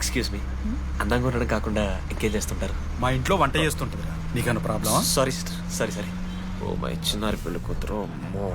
Excuse me అందంగా ఉండడం కాకుండా ఇంకేం చేస్తుంటారు? మా ఇంట్లో వంట చేస్తుంటుంది నీకన్నా ప్రాబ్లమా? Sorry sister sorry sorry oh my చిన్నారి పెళ్ళి కూతురు. అమ్మో.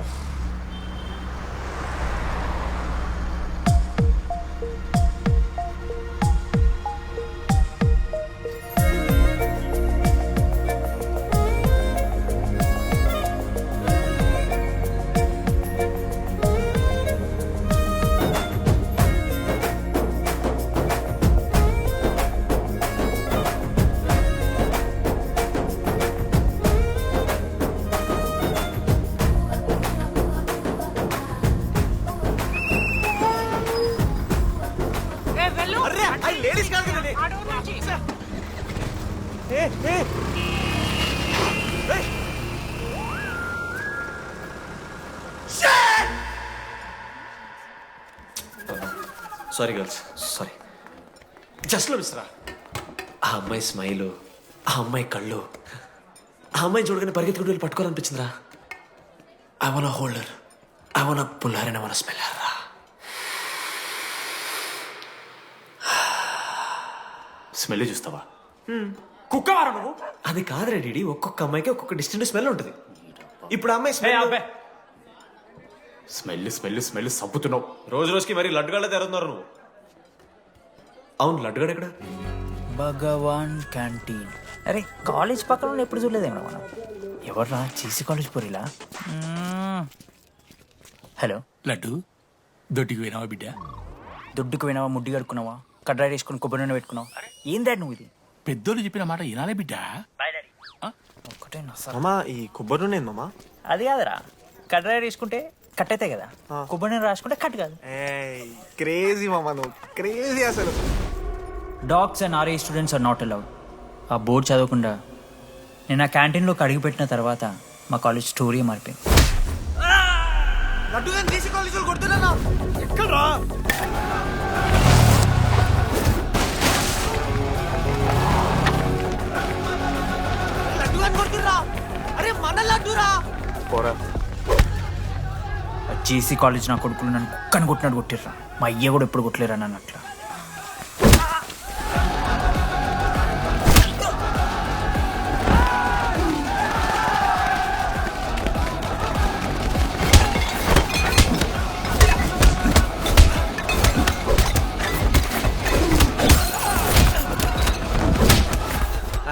సారీ గర్ల్స్ సారీ జస్ట్లో మిస్రా ఆ అమ్మాయి స్మైలు ఆ అమ్మాయి కళ్ళు ఆ అమ్మాయి చూడగానే పరిగెత్తుకుంటూ వెళ్ళి పట్టుకోవాలనిపించిందిరా. I wanna hold her I wanna pull her and I wanna smell her రా స్మెల్ చూస్తావా? కుక్కవారా నువ్వు? అది కాదురా డీడీ. ఒక్కొక్క అమ్మాయికి ఒక్కొక్క డిస్టెంట్ స్మెల్ ఉంటుంది. ఇప్పుడు ఆ అమ్మాయి స్మెల్ స్మెల్ స్మెల్ స్మెల్ సబ్బుతున్నావు. రోజు రోజుకి మరి లడ్డుగాళ్ళ తెరుతున్నారు నువ్వు. అవును లడ్డుగాడు ఎక్కడ? భగవాన్ క్యాంటీన్. అరే కాలేజ్ పక్కన ఉన్న ఎప్పుడు చూడలేదేమో మనం? ఎవర్రా చేసి కాలేజ్ పోరిలా? హలో. లడ్డు దొడ్డికి పోయినావా బిడ్డ? దుడ్డుకు పోయినావా ముడ్డి కడుక్కున్నావా కడ్రాయి వేసుకుని కొబ్బరి నూనె పెట్టుకున్నావా? ఏం డాడ్ నువ్వు ఇది? పెద్దోళ్ళు చెప్పిన మాట వినాలే బిడ్డ. ఒక్కటే నస మామా ఈ కొబ్బరి నూనె మామా అది కాదురా. కడ్రాయి వేసుకుంటే కట్ అవుతాయి కదా. కొబ్బరి నూనె రాసుకుంటే కట్ కాదు. క్రేజీ మామా నువ్వు. క్రేజీ అసలు. Dogs and RA students are not allowed ఆ బోర్డు చదవకుండా నేను ఆ క్యాంటీన్లోకి అడుగుపెట్టిన తర్వాత మా కాలేజ్ స్టోరీ మారిపోయింది. లడ్డుగాని జేసీ కాలేజ్ నా కొడుకులు నన్ను కుక్కని కొట్టినట్టు కొట్టిర్రా. మా అయ్య కూడా ఎప్పుడు కొట్టలేరా నన్ను అట్లా?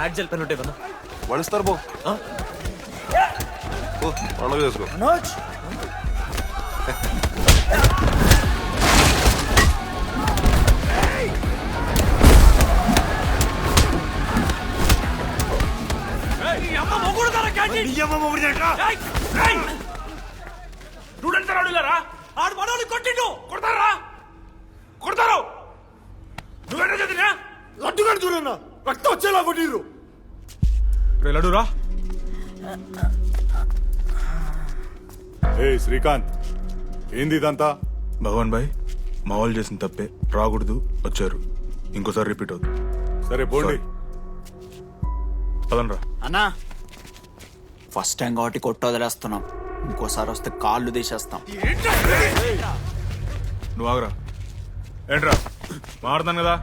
యాడ్ జల్ పెన్ ఉంటే కదా వణిస్తారు బో చేసుకో. ఆడు కొట్టిండు. కొడతారా? కొడతారు. నువ్వేనా చదివినా? లడ్డుగాడు చూడన్నా రక్తం వచ్చేలా కొట్టిర్రు. రే లడ్డురా. ఏ శ్రీకాంత్. ఏంది ఇదంతా? భగవాన్ భాయ్ మా వాళ్ళు చేసిన తప్పే. రాకూడదు వచ్చారు. ఇంకోసారి రిపీట్ అవుతుంది. సరే పోండి. పదండ్రా. అన్నా ఫస్ట్ టైం కాబట్టి కొట్టు వదిలేస్తున్నాం. ఇంకోసారి వస్తే కాళ్ళు తీసేస్తాం. నువ్వు ఆగరా. ఏంట్రా? మారుతాను కదా?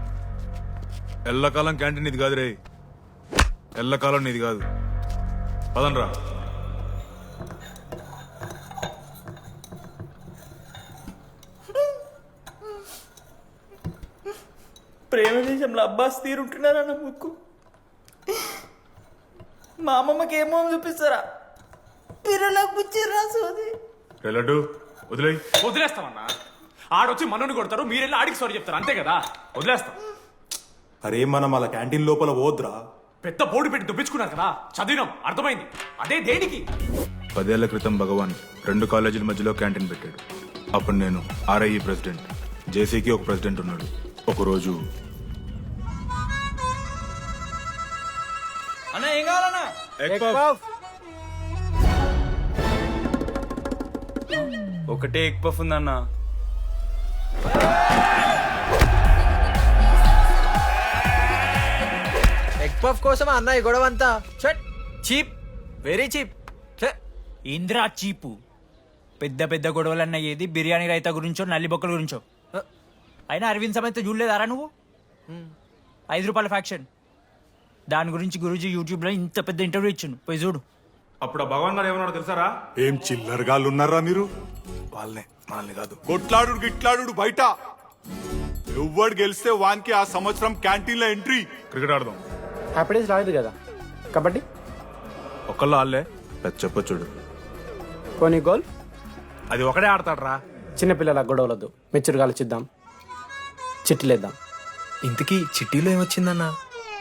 ఎల్లకాలం క్యాంటీన్ ఇది కాదు రే ఎల్లకాలం నీది కాదు. పదండ్రా. ప్రేమ దేశంలో అబ్బాస్ తీరుంటున్నారా నా ముక్కు? మా అమ్మమ్మకి ఏమో చూపిస్తారా? పిల్లలకు పుచ్చిర్రా సోది లడ్డు వదిలేయ్. వదిలేస్తామన్నా. ఆడొచ్చి మనోని కొడతారు మీరెళ్ళి ఆడికి సారీ చెప్తారు అంతే కదా? వదిలేస్తాం. అరే మనం అలా క్యాంటీన్ లోపల పోద్రా పెద్ద బోర్డు పెట్టి దుబ్బించుకున్నారు కదా చదివినాం అర్థమైంది. అదే దేనికి? పదేళ్ళ క్రితం భగవాన్ రెండు కాలేజీల మధ్యలో క్యాంటీన్ పెట్టాడు. అప్పుడు నేను ఆర్ఐఈ ప్రెసిడెంట్ జేసీకి ఒక ప్రెసిడెంట్ ఉన్నాడు. ఒకరోజు ఒకటే ఎగ్ పఫ్ ఉందన్నా. ఎగ్ పఫ్ కోసం అన్న ఈ గొడవ అంతా. Cheap very cheap. Indra cheap. పెద్ద పెద్ద గొడవలన్న ఏది? బిర్యానీ రైతా గురించో నల్లి బొక్కల గురించో? అయినా అరవింద్ సమేత చూడలేదారా నువ్వు? ఐదు రూపాయల ఫ్యాక్షన్ దాని గురించి గురూజీ యూట్యూబ్లో ఇంత పెద్ద ఇంటర్వ్యూ ఇచ్చిండు. పోయి చూడు. అప్పుడు ఆ భగవాన్ గారు ఏమన్నాడు తెలుసారా? ఏం చిల్లరగాళ్ళు ఉన్నారా మీరు? వాళ్ళనే వాళ్ళని కాదు. కొట్లాడు గిట్లాడు బయట. ఎవ్వడు గెలిస్తే వానికి ఆ సంవత్సరం క్యాంటీన్లో ఎంట్రీ. క్రికెట్ ఆడదాం. హ్యాపీ డేస్ రాలేదు కదా? కబడ్డీ? ఒకళ్ళు ఆడలే. పెద్ద చెప్పొచ్చుడు కొన్ని గోల్? అది ఒకడే ఆడతాడు రా చిన్నపిల్లల గొడవలొద్దు. మెచ్యూర్గా ఆలోచిద్దాం చిట్టిలేద్దాం. ఇంతకీ చిట్టీలో ఏమొచ్చిందన్న?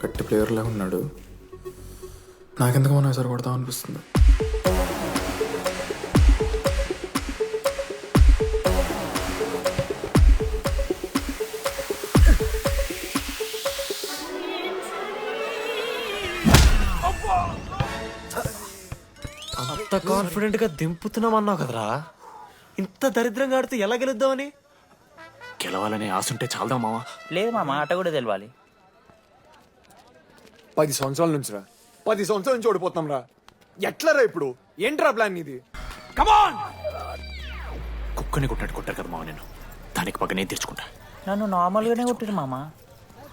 గట్టి ప్లేయర్లా ఉన్నాడు. నాకెందుకు మనం ఎసరు కొడతాం అనిపిస్తుంది. అంత కాన్ఫిడెంట్గా దింపుతున్నాం అన్నావు కదరా. ఇంత దరిద్రంగా ఆడితే ఎలా గెలుద్దామని? గెలవాలనే ఆశ ఉంటే చాలదా మావా లేదు మామ ఆట కూడా తెలవాలి. పది సంవత్సరాల నుంచి రా పది సంవత్సరాల నుంచి ఓడిపోతాం రా ఎట్లా రా ఇప్పుడు? ఏంట్రా ప్లాన్ ఇది కమాన్ కుక్కని కొట్టాడు కొట్టారు కదా మావ నేను దానికి పక్క నేను తెచ్చుకుంటా. నన్ను నార్మల్గానే కొట్టిరు మామ.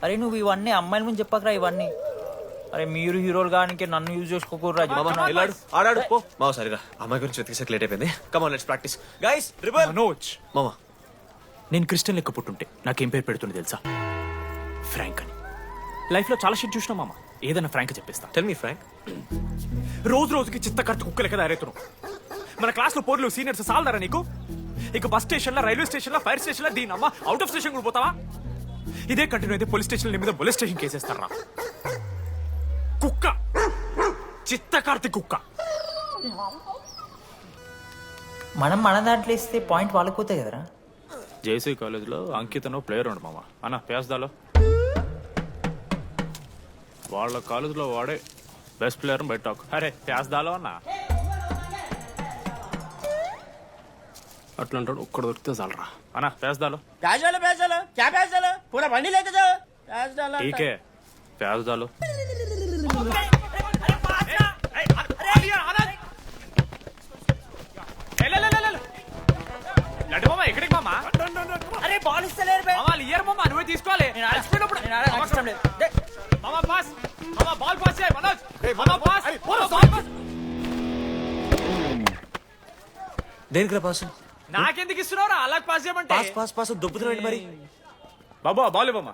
అరే నువ్వు ఇవన్నీ అమ్మాయిల ముందు చెప్పకరా ఇవన్నీ. అరే మీరు హీరోలు కానీ నన్ను యూజ్ చేసుకోకూడరా మామా ఇలాడు ఆడాడు పో. మామ సరిగా. అమ్మాయి గురించి వెతికేసరికి లేట్ అయిపోయింది. Come on let's practice guys rebel Manoj. మామా నేను క్రిస్టియన్ లెక్క పుట్టుంటే నాకేం పేరు పెడుతుంది తెలుసా? ఫ్రాంక్ అని. లైఫ్లో చాలా షిట్ చూసినా మామ. ఏదైనా ఫ్రాంక్ చెప్పేస్తా. టెల్ మీ ఫ్రాంక్ రోజు రోజుకి చిత్త కట్టు కుక్క లెక్క దారేతున్నావు మన క్లాస్లో పోర్లు సీనియర్స్ సాలదారా నీకు? ఇక బస్ స్టేషన్లో రైల్వే స్టేషన్లో ఫైర్ స్టేషన్లో దీని అమ్మ అవుట్ ఆఫ్ స్టేషన్ కూడా పోతావా? ఇదే కంటిన్యూ అయితే పోలీస్ స్టేషన్ మీద పోలీస్ స్టేషన్ కేసేస్తారా కుక్క. చిత్త కార్తి కుక్క. మనం మన దాంట్లో ఇస్తే పాయింట్ వాళ్ళకి పోతాయి కదరా? జేసీ కాలేజ్లో అంకితను ప్లేయర్ ఉండు మామ. అన్న పేస్దాలో వాళ్ళ కాలేజీలో వాడే బెస్ట్ ప్లేయర్ బయట అరే పేస్తాలో అన్నా? అట్లాంటాడు ఒక్కడ దొరికితే చాలరా. అనా పేస్తాలో ప్యాజాలు ప్యాజాలు క్యా ప్యాజాలు పూరా బండి లేదు టీకే ఎక్కడికి అరే బాల్ ఇస్తలేరు మామా ఇయర్ మామా నువ్వే తీసుకోవాలి. నేను అలసిపోయినప్పుడు నేను లేదు. మామ పాస్ మామ బాల్ పాస్ చేయి మనోజ్. మామ పాస్ మామ బాల్ పాస్. దేనికి రా పాస్? నాకెందుకు ఇస్తున్నావురా? అలా పాస్ చేయమంటే. పాస్ పాస్ పాస్ దొబ్బుతున్నాడు మరి? బాబా బాల్ ఇవ్వమ్మా.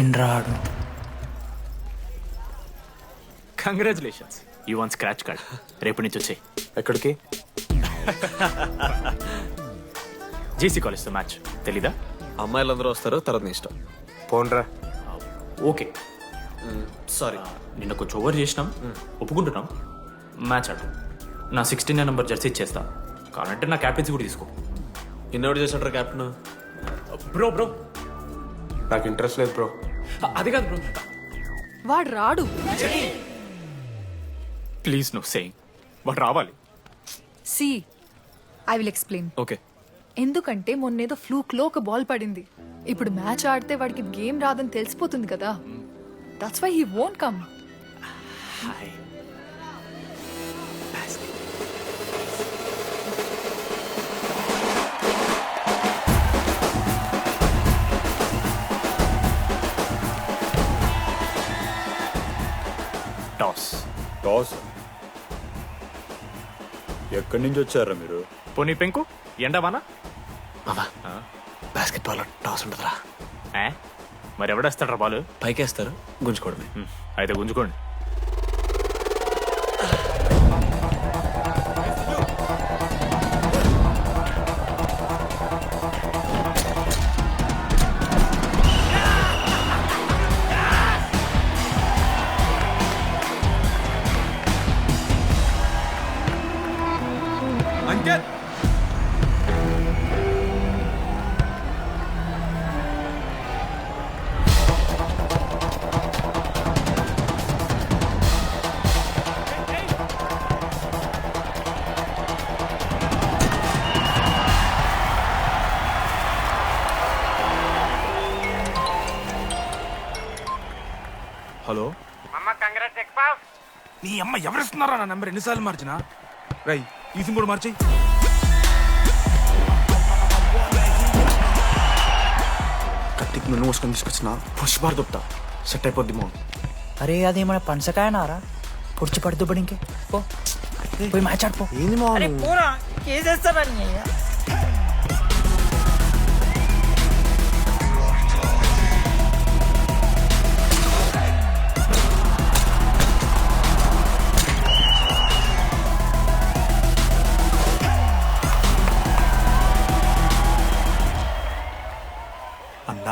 దొరికిండ్రాడు. Congratulations you won scratch card రేపు నుంచి వచ్చాయి. ఎక్కడికి? జేసీ కాలేజ్తో మ్యాచ్ తెలీదా? అమ్మాయిలందరూ వస్తారు తర్వాత నీ ఇష్టం. పోన్రా. ఓకే సారీ నిన్న కొంచెం ఓవర్ చేసినాం. ఒప్పుకుంటున్నాం. మ్యాచ్ ఆడు. నా సిక్స్టీన్ నెంబర్ జెర్సీ ఇచ్చేస్తా. కావాలంటే నా క్యాప్టెన్సీ కూడా తీసుకో. ఇన్నోటి చేసినట్టు కెప్టెన్ బ్రో బ్రో నాకు ఇంట్రెస్ట్ లేదు బ్రో అది కాదు బ్రో వాడు రాడు. ప్లీజ్ నువ్వు సేయింగ్ వాడు రావాలి. See I will explain. Okay. ఎందుకంటే మొన్నేదో ఫ్లూక్లో ఒక బాల్ పడింది. ఇప్పుడు మ్యాచ్ ఆడితే వాడికి గేమ్ రాదని తెలిసిపోతుంది కదా. That's why he won't come hi. Toss ఎక్కడి నుంచి వచ్చారా మీరు? పోనీ పెంకు ఎండవానా మామా బాస్కెట్బాల్ టాస్ ఉంటుందిరా. ఏ? మరి ఎవడేస్తాడ్రా బాలు? పైకేస్తారు గుంజుకోవడమే. అయితే గుంజుకోండి. నీ అమ్మ ఎవరిస్తున్నారా నా నెంబర్ ఎన్నిసార్లు మార్చినా? రై ఈ సిమ్ కూడా మార్చేయి. కత్తికి నన్ను మోసుకొని తీసుకొచ్చిన పుష్పార్ దొప్తా సెట్ అయిపోద్ది మో అరే అది మన పనసకాయ నారా పొడిచి పడుతూ పడి ఇంకే పో పోయి మ్యాచ్ ఆడిపో ఏంది మా అన్నా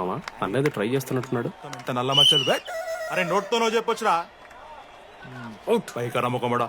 మామా అన్నది ట్రై చేస్తున్నట్టున్నాడు. ఇంత నల్ల మచ్చలు అరే నోట్తోనో చెప్పొచ్చురా. అవుట్. పైకరా ముఖమడా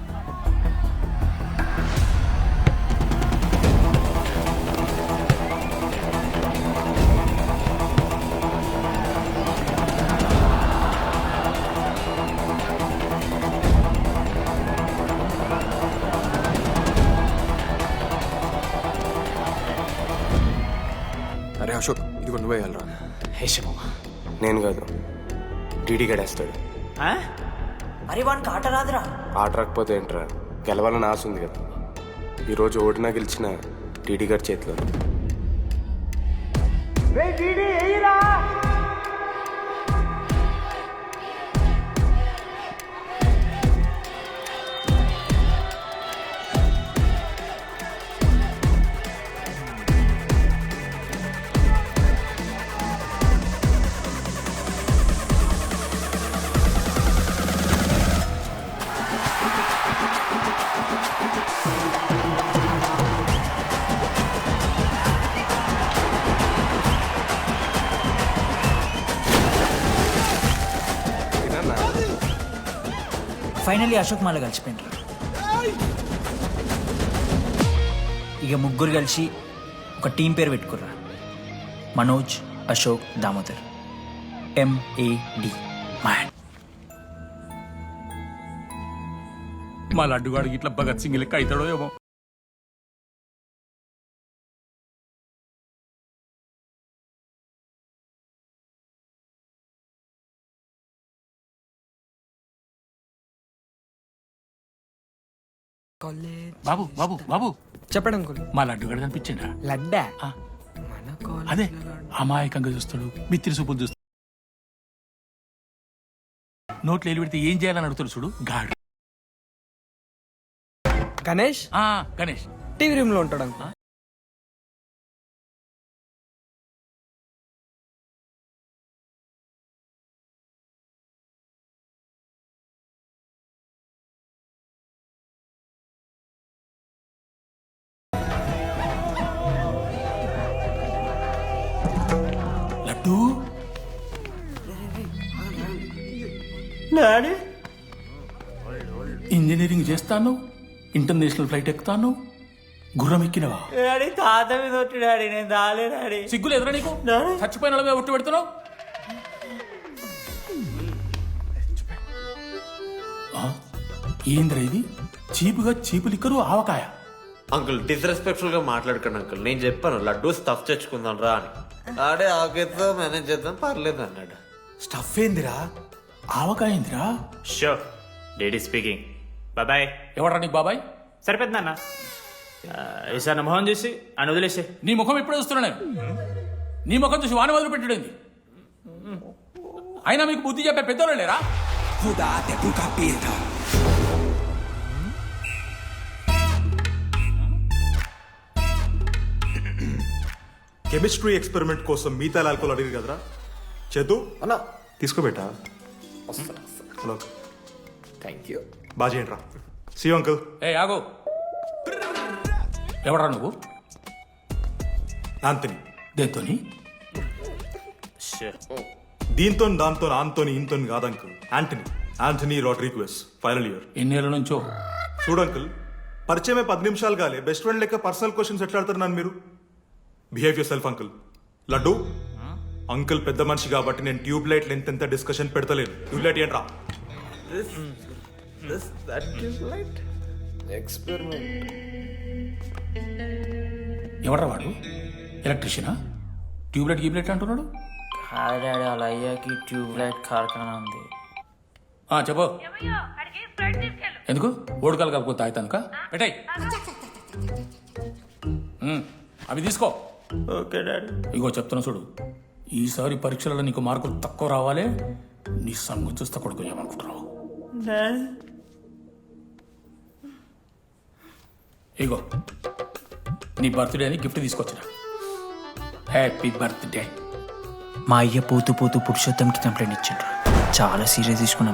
వెళ్ళరా హేషమా నేను కాదు. డీడీ గడేస్తాడు. అరే వానికి ఆట రాదురా. ఆట రాకపోతే ఏంట్రా? గెలవాలని ఆశ ఉంది కదా. ఈరోజు ఓడినా గెలిచిన టీడీ గారి చేతిలో ఫైనల్లీ అశోక్ మళ్ళీ కలిసిపోయిండ్రు. ఇక ముగ్గురు కలిసి ఒక టీం పేరు పెట్టుకుర్రా. మనోజ్ అశోక్ దామోదర్. ఎంఏడి మ్యాన్ మా లడ్డుగాడికి ఇట్లా భగత్ సింగ్ లెక్క అవుతాడో ఏమో. బాబు బాబు బాబు. చెప్పండి అంకుల్ మా లడ్డుగాడు కనిపించిండా లడ్డా? అదే అమాయకంగా చూస్తాడు మిత్రి చూపులు చూస్తాడు. నోట్లు వెళ్ళి పెడితే ఏం చేయాలని అడుగుతాడు చూడు గాడు. గణేష్? ఆ, గణేష్. టీవీ రూమ్లో ఉంటాడు అంకుల్. లడ్డు ఇంజనీరింగ్ చేస్తాను ఇంటర్నేషనల్ ఫ్లైట్ ఎక్కుతాను గుర్రం ఎక్కినవా? డాడీ తాత మీద ఒట్టు డాడీ నేను దాలే డాడీ. సిగ్గులు ఎదురా నీకు? చచ్చిపోయిన వాళ్ళ మీద ఒట్టు పెడుతున్నావు? ఆ? ఏందిరా ఇది? చీపుగా చీపు లిక్కరు ఆవకాయ. అంకుల్ డిస్రెస్పెక్ట్ఫుల్గా మాట్లాడకండి అంకుల్. నేను చెప్పాను లడ్డూ స్టఫ్ తెచ్చుకుందాం రా అని. ఆడే ఆకేతో మేనేజ్ చేద్దాం పర్లేదు అన్నాడు. స్టఫ్ ఏందిరా? ఆవకాయ ఏందిరా? షూర్ డేడీ స్పీకింగ్ బాయ్ ఎవడ్రా నీకు బాబాయ్? సరిపోతుంది అన్న ఈసారి నా మొహం చూసి అని వదిలేసే. నీ ముఖం ఎప్పుడు చూస్తున్నా నేను నీ ముఖం చూసి వాని వదిలి పెట్టడండి అయినా మీకు బుద్ధి చెప్పే పెద్దోళ్ళు లేరా? కెమిస్ట్రీ ఎక్స్పెరిమెంట్ కోసం మిగతా ఆల్కోల్ అడిగారు కదరా? చేతు? అన్నా. తీసుకోబెట్టా హలో. థ్యాంక్ యూ బాగా చేయండి రా సీ అంకుల్ ఏ ఆగో. ఎవడరా నువ్వు? ఆంతని దేంతోని? దీంతో దాంతో ఆంతోని ఇంతోని కాదు uncle Antony Antony Rodrigues final year ఎన్నేళ్ళ నుంచో? చూడు అంకుల్ పరిచయమే పది నిమిషాలు కాలే. బెస్ట్ ఫ్రెండ్ లెక్క పర్సనల్ క్వశ్చన్స్ ఎట్లా ఆడతారు నన్ను మీరు? Behave yourself uncle Laddu uncle పెద్ద మనిషి కాబట్టి నేను ట్యూబ్ లైట్ లెంత్ ఎంత డిస్కషన్ పెడతలేను. ట్యూబ్ లైట్ ఏంట్రా? ఎవడరా వాడు? ఎలక్ట్రీషియనా ట్యూబ్లైట్ గీబ్లైట్ అంటున్నాడు? హాయ్ డాడీ అలా అయ్యాకి ట్యూబ్ లైట్ కార్ఖానా ఉంది. ఆ, చెప్పు. ఎందుకు? ఓడకాలు కలుపుకో తాగుతానుక? పెట్టాయి. అవి తీసుకో. Okay daddy. ఇగో చెప్తున్నా చూడు. ఈసారి పరీక్షలలో నీకు మార్కులు తక్కువ రావాలి నీ సంగం చూస్తే కొడుకు ఏమనుకుంటున్నావు? ఇగో నీ బర్త్డే అని గిఫ్ట్ తీసుకొచ్చిన. Happy birthday. మా అయ్య పోతూ పోతూ పురుషోత్తంకి కంప్లైంట్ ఇచ్చిండ్రు. చాలా సీరియస్ తీసుకున్న